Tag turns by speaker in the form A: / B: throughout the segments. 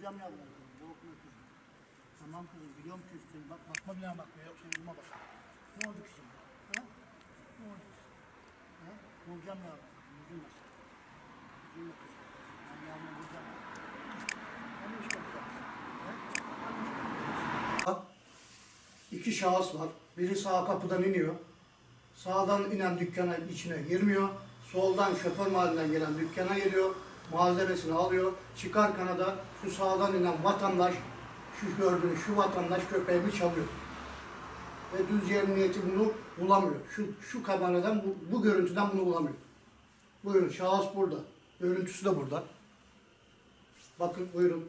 A: Vuracağım yavrum. Korkma kızım. Tamam kızım biliyorum küstün. Bak bakma bile bakma. Yok şey vurma bak. Ne oldu şimdi? Ha? Ne oldu? Ha? Vuracağım yavrum. Üzülme sen. Üzülme kızım. Ben yavrum vuracağım. Onu iş? İki şahıs var. Biri sağ kapıdan iniyor. Sağdan inen dükkana içine girmiyor. Soldan şoför mahallinden gelen dükkana geliyor. Malzemesini alıyor. Çıkarken da şu sağdan inen vatandaş, şu gördüğünüz şu vatandaş köpeğimi çalıyor. Ve düz yer niyeti bunu bulamıyor. Şu, şu kameradan, bu, bu görüntüden bunu bulamıyor. Buyurun şahıs burada. Görüntüsü de burada. Bakın buyurun.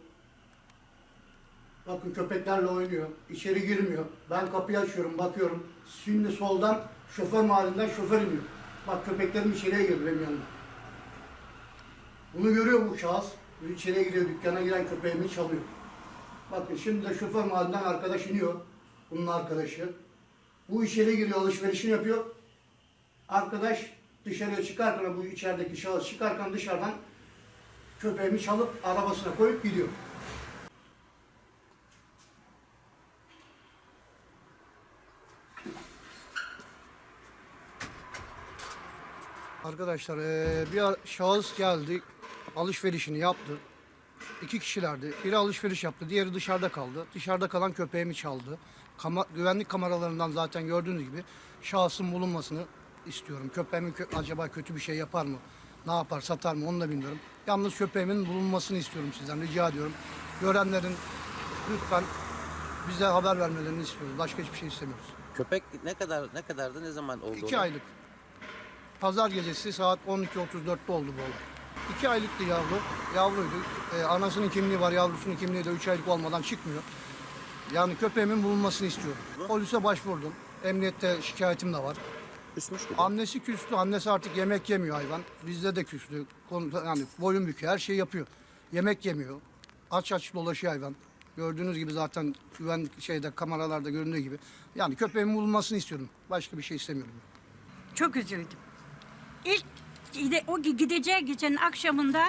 A: Bakın köpeklerle oynuyor. İçeri girmiyor. Ben kapıyı açıyorum, bakıyorum. Şimdi soldan şoför mahallinden şoför iniyor. Bak köpeklerim içeriye girdi benim yanıma. Bunu görüyor bu şahıs. İçeriye giriyor, dükkana giren köpeğimi çalıyor. Bakın şimdi de şoför mahallinden arkadaş iniyor. Bunun arkadaşı. Bu içeri giriyor, alışverişini yapıyor. Arkadaş dışarıya çıkarken, bu içerideki şahıs çıkarken dışarıdan köpeğimi çalıp arabasına koyup gidiyor. Arkadaşlar bir şahıs geldi, alışverişini yaptı. İki kişilerdi. Biri alışveriş yaptı, diğeri dışarıda kaldı. Dışarıda kalan köpeğimi çaldı. Kama- güvenlik kameralarından zaten gördüğünüz gibi şahsın bulunmasını istiyorum. Köpeğimin kö- acaba kötü bir şey yapar mı? Ne yapar, satar mı onu da bilmiyorum. Yalnız köpeğimin bulunmasını istiyorum sizden, rica ediyorum. Görenlerin lütfen bize haber vermelerini istiyoruz. Başka hiçbir şey istemiyoruz.
B: Köpek ne kadar ne kadardı ne zaman oldu?
A: İki aylık. Pazar gecesi saat 12.34'te oldu bu olay. İki aylıktı yavru. Yavruydu. Ee, anasının kimliği var, yavrusunun kimliği de üç aylık olmadan çıkmıyor. Yani köpeğimin bulunmasını istiyorum. Polise başvurdum. Emniyette şikayetim de var.
B: Küsmüş mü?
A: Annesi küstü. Annesi artık yemek yemiyor hayvan. Bizde de küstü. Konu- Yani boyun büküyor. Her şeyi yapıyor. Yemek yemiyor. Aç aç dolaşıyor hayvan. Gördüğünüz gibi zaten güven şeyde kameralarda göründüğü gibi. Yani köpeğimin bulunmasını istiyorum. Başka bir şey istemiyorum.
C: Çok üzüldüm. İlk gide- o gideceği gecenin akşamında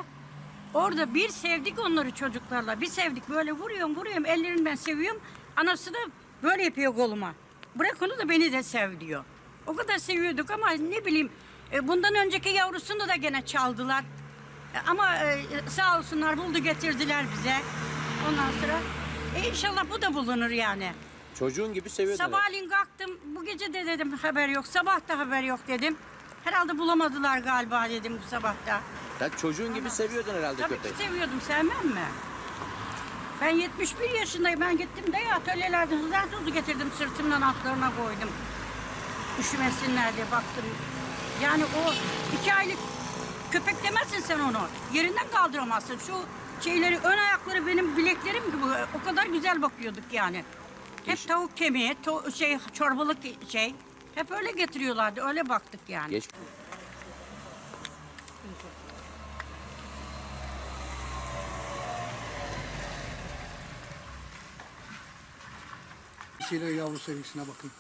C: orada bir sevdik onları çocuklarla. Bir sevdik böyle vuruyorum vuruyorum ellerini ben seviyorum. Anası da böyle yapıyor koluma. Bırak onu da beni de sev diyor. O kadar seviyorduk ama ne bileyim e, bundan önceki yavrusunu da gene çaldılar. E, Ama e, sağ olsunlar buldu getirdiler bize. Ondan sonra e, inşallah bu da bulunur yani.
B: Çocuğun gibi seviyordun. herhalde.
C: Sabahleyin kalktım. Bu gece de dedim haber yok. Sabah da haber yok dedim. Herhalde bulamadılar galiba dedim bu sabahta.
B: Sen çocuğun gibi seviyordun herhalde
C: Tabii
B: köpeği.
C: ki seviyordum. Sevmem mi? Ben 71 yaşındayım. Ben gittim de atölyelerden hızar tuzu getirdim. Sırtımdan altlarına koydum. Üşümesinler diye baktım. Yani o iki aylık köpek demezsin sen onu. Yerinden kaldıramazsın. Şu şeyleri, ön ayakları benim bileklerim gibi. O kadar güzel bakıyorduk yani. Hep tavuk kemiği, to- şey çorbalık şey. Hep öyle getiriyorlardı. Öyle baktık yani.
B: Geç.
A: Şeyle yavru sevgisine bakın.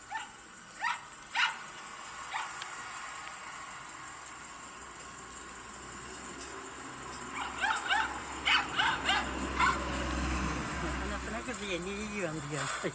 C: Anasına kızıyor, ne yiyorsun diyor.